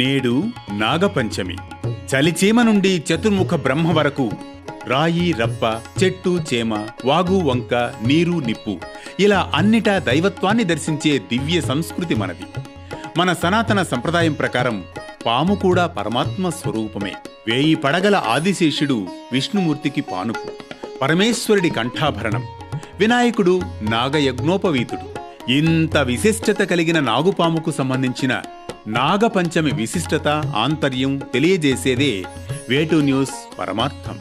నేడు నాగపంచమి. చలిచీమ నుండి చతుర్ముఖ బ్రహ్మ వరకు రాయి రప్ప చెట్టు చేమ వాగు వంక నీరు నిప్పు ఇలా అన్నిటా దైవత్వాన్ని దర్శించే దివ్య సంస్కృతి మనది. మన సనాతన సంప్రదాయం ప్రకారం పాము కూడా పరమాత్మ స్వరూపమే. వేయి పడగల ఆదిశేషుడు విష్ణుమూర్తికి పానుపు. పరమేశ్వరుడి కంఠాభరణం. వినాయకుడు నాగయజ్ఞోపవీతుడు. ఇంత విశిష్టత కలిగిన నాగుపాముకు సంబంధించిన నాగపంచమి విశిష్టత ఆంతర్యం తెలియజేసేదే వేటు న్యూస్ పరమార్థం.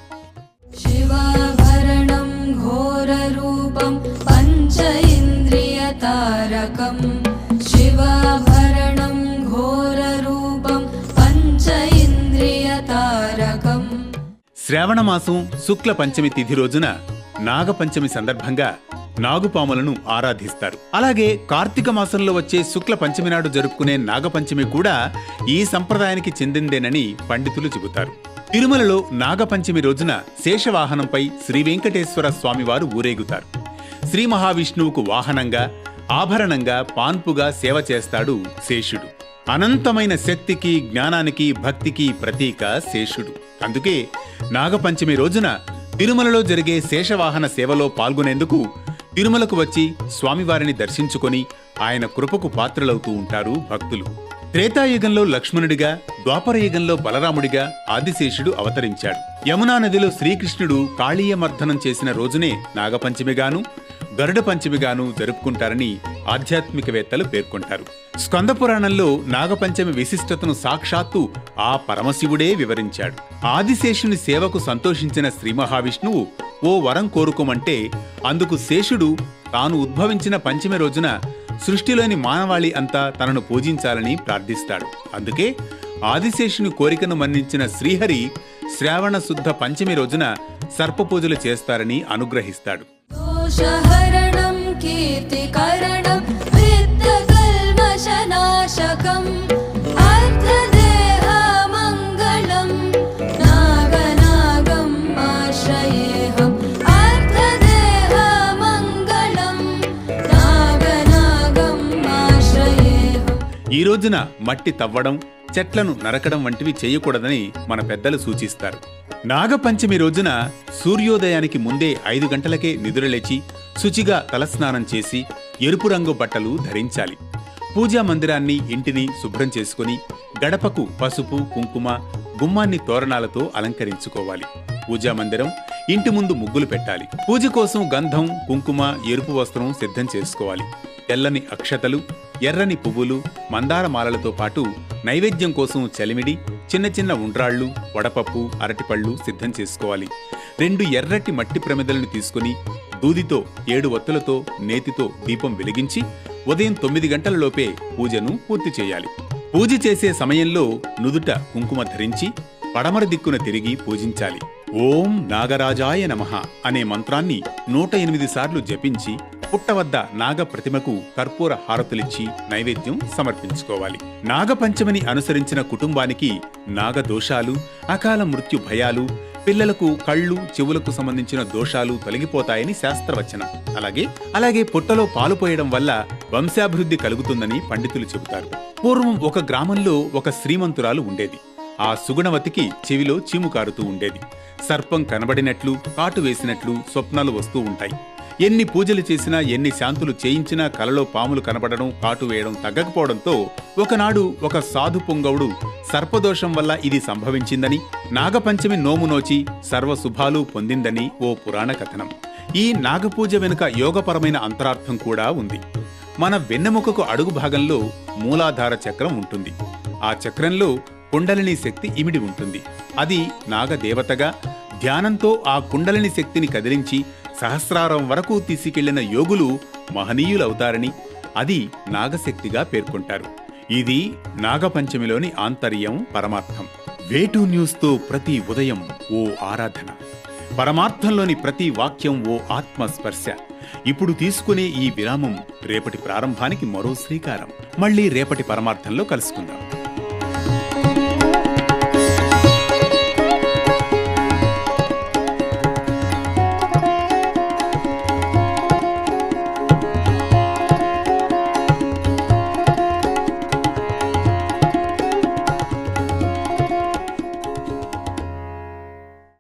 శివాభరణం ఘోర రూపం పంచఇంద్రియ తారకం శివాభరణం ఘోర రూపం పంచఇంద్రియ తారకం శ్రావణ మాసం శుక్ల పంచమి తిథి రోజున నాగపంచమి సందర్భంగా నాగుపాములను ఆరాధిస్తారు. అలాగే కార్తీక మాసంలో వచ్చే శుక్ల పంచమి నాడు జరుపుకునే నాగపంచమి కూడా ఈ సంప్రదాయానికి చెందిందేనని పండితులు చెబుతారు. తిరుమలలో నాగపంచమి రోజున శేషవాహనంపై శ్రీ వెంకటేశ్వర స్వామివారు ఊరేగుతారు. శ్రీ మహావిష్ణువుకు వాహనంగా ఆభరణంగా పాన్పుగా సేవ చేస్తాడు శేషుడు. అనంతమైన శక్తికి జ్ఞానానికి భక్తికి ప్రతీక శేషుడు. అందుకే నాగపంచమి రోజున తిరుమలలో జరిగే శేషవాహన సేవలో పాల్గొనేందుకు తిరుమలకు వచ్చి స్వామివారిని దర్శించుకొని ఆయన కృపకు పాత్రలవుతూ ఉంటారు భక్తులు. త్రేతాయుగంలో లక్ష్మణుడిగా ద్వాపరయుగంలో బలరాముడిగా ఆదిశేషుడు అవతరించాడు. యమునా నదిలో శ్రీకృష్ణుడు కాళీయమర్దనం చేసిన రోజునే నాగపంచమిగాను గరుడ పంచమిగాను జరుపుకుంటారని ఆధ్యాత్మికవేత్తలు పేర్కొంటారు. స్కంద పురాణంలో నాగపంచమి విశిష్టతను సాక్షాత్తు ఆ పరమశివుడే వివరించాడు. ఆదిశేషుని సేవకు సంతోషించిన శ్రీ మహావిష్ణువు ఓ వరం కోరుకోమంటే అందుకు శేషుడు తాను ఉద్భవించిన పంచమి రోజున సృష్టిలోని మానవాళి అంతా తనను పూజించాలని ప్రార్థిస్తాడు. అందుకే ఆదిశేషుని కోరికను మన్నించిన శ్రీహరి శ్రావణ శుద్ధ పంచమి రోజున సర్పపూజలు చేస్తారని అనుగ్రహిస్తాడు. ఈ రోజున మట్టి తవ్వడం చెట్లను నరకడం వంటివి చేయకూడదని మన పెద్దలు సూచిస్తారు. నాగపంచమి రోజున సూర్యోదయానికి ముందే ఐదు గంటలకే నిద్రలేచి శుచిగా తలస్నానం చేసి ఎరుపు రంగు బట్టలు ధరించాలి. పూజా మందిరాన్ని ఇంటిని శుభ్రం చేసుకుని గడపకు పసుపు కుంకుమ గుమ్మాన్ని తోరణాలతో అలంకరించుకోవాలి. పూజా మందిరం ఇంటి ముందు ముగ్గులు పెట్టాలి. పూజ కోసం గంధం కుంకుమ ఎరుపు వస్త్రం సిద్ధం చేసుకోవాలి. తెల్లని అక్షతలు ఎర్రని పువ్వులు మందార మాలలతో పాటు నైవేద్యం కోసం చలిమిడి చిన్న చిన్న ఉండ్రాళ్ళు వడపప్పు అరటిపళ్ళు సిద్ధం చేసుకోవాలి. రెండు ఎర్రటి మట్టి ప్రమిదలను తీసుకుని దూదితో ఏడు ఒత్తులతో నేతితో దీపం వెలిగించి ఉదయం తొమ్మిది గంటలలోపే పూజను పూర్తి చేయాలి. పూజ చేసే సమయంలో నుదుట కుంకుమ ధరించి పడమర దిక్కున తిరిగి పూజించాలి. ఓం నాగరాజాయ నమః అనే మంత్రాన్ని నూట ఎనిమిది సార్లు జపించి పుట్ట వద్ద నాగ ప్రతిమకు కర్పూర హారతులిచ్చి నైవేద్యం సమర్పించుకోవాలి. నాగపంచమిని అనుసరించిన కుటుంబానికి నాగ దోషాలు అకాల మృత్యు భయాలు పిల్లలకు కళ్ళు చెవులకు సంబంధించిన దోషాలు తొలగిపోతాయని శాస్త్రవచనం. అలాగే అలాగే పుట్టలో పాలు పోయడం వల్ల వంశాభివృద్ధి కలుగుతుందని పండితులు చెబుతారు. పూర్వం ఒక గ్రామంలో ఒక శ్రీమంతురాలు ఉండేది. ఆ సుగుణవతికి చెవిలో చీము కారుతూ ఉండేది. సర్పం కనబడినట్లు కాటు వేసినట్లు స్వప్నాలు వస్తూ ఉంటాయి. ఎన్ని పూజలు చేసినా ఎన్ని శాంతులు చేయించినా కలలో పాములు కనబడడం కాటు వేయడం తగ్గకపోవడంతో ఒకనాడు ఒక సాధు పొంగవుడు సర్పదోషం వల్ల ఇది సంభవించిందని నాగపంచమి నోము నోచి సర్వశుభాలు పొందిందని ఓ పురాణ కథనం. ఈ నాగపూజ వెనుక యోగపరమైన అంతరార్థం కూడా ఉంది. మన వెన్నెముకకు అడుగు భాగంలో మూలాధార చక్రం ఉంటుంది. ఆ చక్రంలో కుండలిని శక్తి ఇమిడి ఉంటుంది. అది నాగదేవతగా ధ్యానంతో ఆ కుండలిని శక్తిని కదిలించి సహస్రారం వరకు తీసుకెళ్ళిన యోగులు మహనీయులవుతారని అది నాగశక్తిగా పేర్కొంటారు. ఇది నాగపంచమిలోని ఆంతర్యం పరమార్థం. వేటు న్యూస్తో ప్రతి ఉదయం ఓ ఆరాధన. పరమార్థంలోని ప్రతి వాక్యం ఓ ఆత్మస్పర్శ. ఇప్పుడు తీసుకునే ఈ విరామం రేపటి ప్రారంభానికి మరో శ్రీకారం. మళ్ళీ రేపటి పరమార్థంలో కలుసుకుందాం.